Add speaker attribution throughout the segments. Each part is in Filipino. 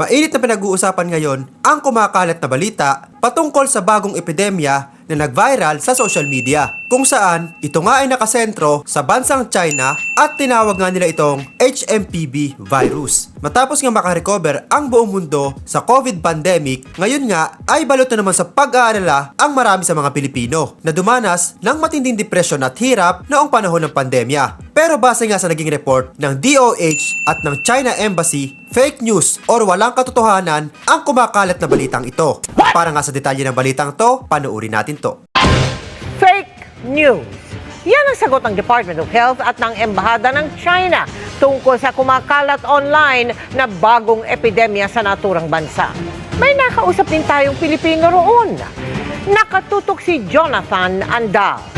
Speaker 1: Mainit na pinag-uusapan ngayon ang kumakalat na balita patungkol sa bagong epidemya na nag-viral sa social media kung saan ito nga ay nakasentro sa bansang China at tinawag nga nila itong HMPV virus. Matapos nga makarecover ang buong mundo sa COVID pandemic, ngayon nga ay balot na naman sa pag-aalala ang marami sa mga Pilipino na dumanas ng matinding depresyon at hirap noong panahon ng pandemya. Pero base nga sa naging report ng DOH at ng China Embassy, fake news or walang katotohanan ang kumakalat na balitang ito. Para nga sa detalye ng balitang to, panuuri natin to.
Speaker 2: Fake news. Yan ang sagot ng Department of Health at ng Embahada ng China tungkol sa kumakalat online na bagong epidemya sa naturang bansa. May nakausap din tayong Pilipino roon. Nakatutok si Jonathan Andal.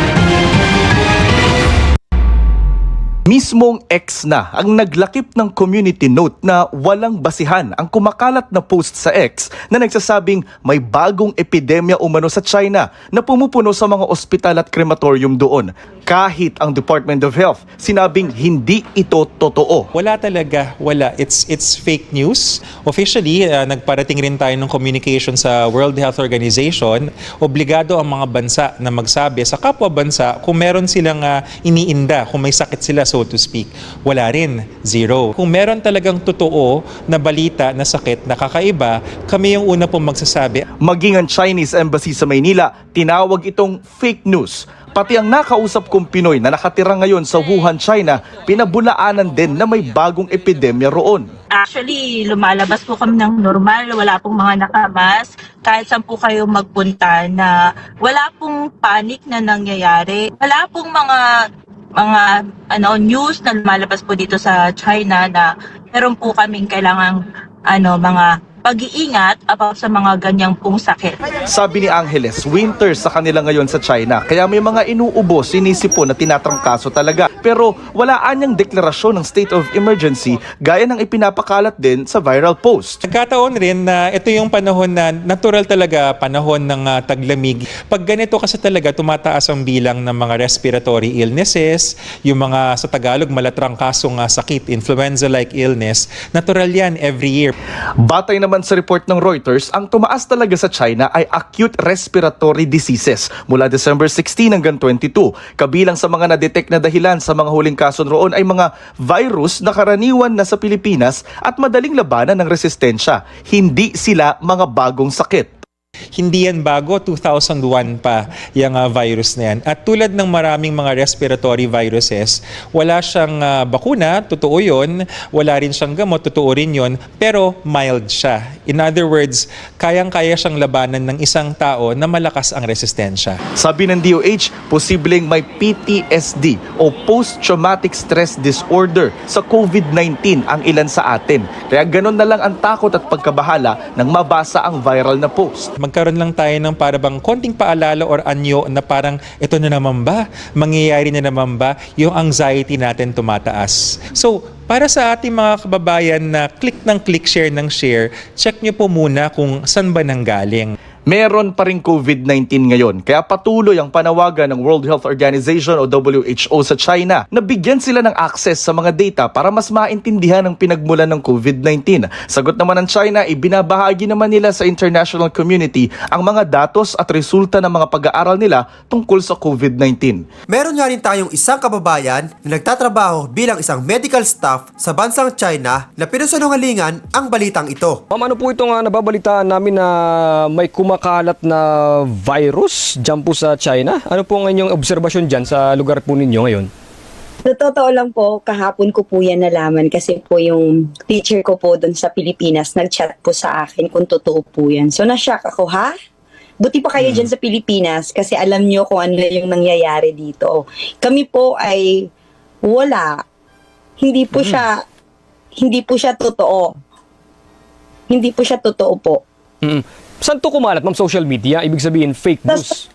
Speaker 3: Mismong ex na ang naglakip ng community note na walang basihan ang kumakalat na post sa X na nagsasabing may bagong epidemya umano sa China na pumupuno sa mga ospital at krematorium doon. Kahit ang Department of Health sinabing hindi ito totoo.
Speaker 4: Wala talaga, wala. It's it's fake news. Officially, uh, nagparating rin tayo ng communication sa World Health Organization. Obligado ang mga bansa na magsabi sa kapwa bansa kung meron silang uh, iniinda, kung may sakit sila so to speak. Wala rin, zero. Kung meron talagang totoo na balita na sakit na kakaiba, kami yung una pong magsasabi,
Speaker 3: Maging ang Chinese Embassy sa Maynila, tinawag itong fake news. Pati ang nakausap kong Pinoy na nakatira ngayon sa Wuhan, China, pinabulaanan din na may bagong epidemya roon.
Speaker 5: Actually, lumalabas po kami ng normal, wala pong mga nakamas. Kahit saan po kayo magpunta na wala pong panic na nangyayari. Wala pong mga mga ano news na lumalabas po dito sa China na meron po kaming kailangang ano mga pag-iingat about sa mga ganyang pong sakit.
Speaker 3: Sabi ni Angeles, winter sa kanila ngayon sa China. Kaya may mga inuubo, sinisipon na tinatrangkaso talaga. Pero wala anyang deklarasyon ng state of emergency gaya ng ipinapakalat din sa viral post.
Speaker 4: Nagkataon rin na ito yung panahon na natural talaga panahon ng ah, taglamig. Pag ganito kasi talaga tumataas ang bilang ng mga respiratory illnesses, yung mga sa Tagalog malatrangkasong uh, sakit, influenza-like illness. Natural yan every year.
Speaker 3: Batay naman sa report ng Reuters, ang tumaas talaga sa China ay acute respiratory diseases mula December 16 hanggang 22. Kabilang sa mga na-detect na dahilan sa mga huling kaso roon ay mga virus na karaniwan na sa Pilipinas at madaling labanan ng resistensya. Hindi sila mga bagong sakit.
Speaker 4: Hindi yan bago, 2001 pa yung ah, virus na yan. At tulad ng maraming mga respiratory viruses, wala siyang ah, bakuna, totoo yun. Wala rin siyang gamot, totoo rin yun. Pero mild siya. In other words, kayang-kaya siyang labanan ng isang tao na malakas ang resistensya.
Speaker 3: Sabi ng DOH, posibleng may PTSD o Post-Traumatic Stress Disorder sa COVID-19 ang ilan sa atin. Kaya ganun na lang ang takot at pagkabahala nang mabasa ang viral na post.
Speaker 4: Magkaroon lang tayo ng parang konting paalala or anyo na parang ito na naman ba? Mangyayari na naman ba? Yung anxiety natin tumataas. So, para sa ating mga kababayan na click ng click, share ng share, check nyo po muna kung saan ba nanggaling.
Speaker 3: Meron pa rin COVID-19 ngayon, kaya patuloy ang panawagan ng World Health Organization o WHO sa China na bigyan sila ng access sa mga data para mas maintindihan ang pinagmulan ng COVID-19. Sagot naman ng China, ibinabahagi naman nila sa international community ang mga datos at resulta ng mga pag-aaral nila tungkol sa COVID-19.
Speaker 1: Meron nga rin tayong isang kababayan na nagtatrabaho bilang isang medical staff sa bansang China na pinusunungalingan ang balitang ito.
Speaker 6: Ma'am, ano po itong uh, nababalitaan namin na may kumakalat na virus dyan po sa China? Ano po ang inyong obserbasyon dyan sa lugar po ninyo ngayon?
Speaker 7: Sa totoo lang po, kahapon ko po yan nalaman kasi po yung teacher ko po doon sa Pilipinas nag-chat po sa akin kung totoo po yan. So na-shock ako, ha? Buti pa kayo dyan sa Pilipinas kasi alam nyo kung ano yung nangyayari dito. Kami po ay wala. Hindi po siya hindi po siya totoo. Hindi po siya totoo po.
Speaker 6: Mm. Saan to kumalat, ma'am? Social media? Ibig sabihin, fake news?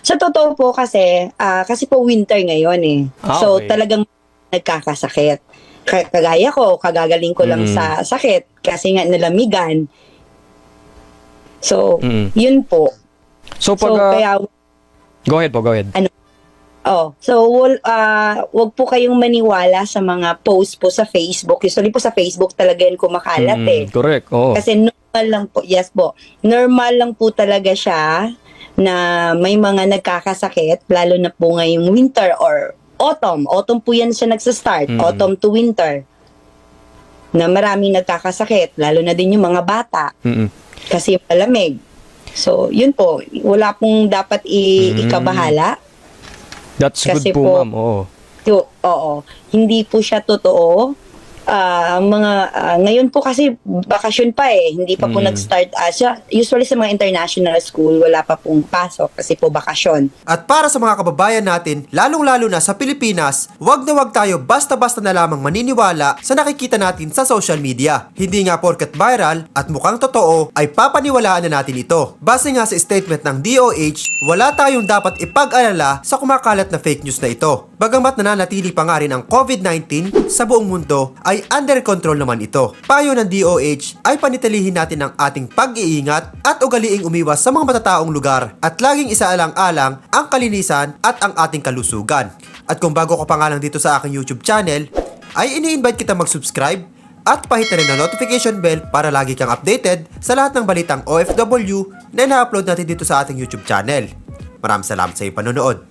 Speaker 7: Sa totoo po kasi, ah, kasi po winter ngayon eh.
Speaker 6: Ah,
Speaker 7: so
Speaker 6: okay.
Speaker 7: talagang nagkakasakit. Ka- Kagaya ko, kagagaling ko lang
Speaker 6: Mm.
Speaker 7: sa sakit kasi nga nalamigan. So,
Speaker 6: Mm.
Speaker 7: yun po.
Speaker 6: So,
Speaker 7: So,
Speaker 6: pag... ah,
Speaker 7: kaya
Speaker 6: go ahead po, go ahead.
Speaker 7: Oh, so wal, ah, wag po kayong maniwala sa mga post po sa Facebook. Usually po sa Facebook talaga yan kumakalat
Speaker 6: Mm,
Speaker 7: eh.
Speaker 6: correct. Oo.
Speaker 7: Kasi normal lang po, yes po, normal lang po talaga siya na may mga nagkakasakit, lalo na po ngayong winter or autumn. Autumn po yan siya nagsa-start,
Speaker 6: Mm.
Speaker 7: autumn to winter. Na maraming nagkakasakit, lalo na din yung mga bata
Speaker 6: Mm-mm.
Speaker 7: kasi malamig. So, yun po, wala pong dapat i-
Speaker 6: Mm.
Speaker 7: ikabahala.
Speaker 6: That's
Speaker 7: Kasi
Speaker 6: good po,
Speaker 7: po-
Speaker 6: ma'am. Oo.
Speaker 7: Yo, oo, hindi po siya totoo. Ah, ang mga ah, ngayon po kasi bakasyon pa eh, hindi pa po
Speaker 6: Mm.
Speaker 7: nag-start ah, siya. Usually sa mga international school wala pa pong pasok kasi po bakasyon.
Speaker 1: At para sa mga kababayan natin, lalong-lalo na sa Pilipinas, wag na wag tayo basta-basta na lamang maniniwala sa nakikita natin sa social media. Hindi nga porket viral at mukhang totoo ay papaniwalaan na natin ito. Base nga sa statement ng DOH, wala tayong dapat ipag-alala sa kumakalat na fake news na ito. Bagamat nananatili pa nga rin ang COVID-19 sa buong mundo ay under control naman ito. Payo ng DOH ay panitilihin natin ang ating pag-iingat at ugaliing umiwas sa mga matataong lugar at laging isaalang-alang ang kalinisan at ang ating kalusugan. At kung bago ka pa nga lang dito sa aking YouTube channel, ay ini-invite kita mag-subscribe at pahit rin ang notification bell para lagi kang updated sa lahat ng balitang OFW na ina-upload natin dito sa ating YouTube channel. Maraming salamat sa iyong panonood.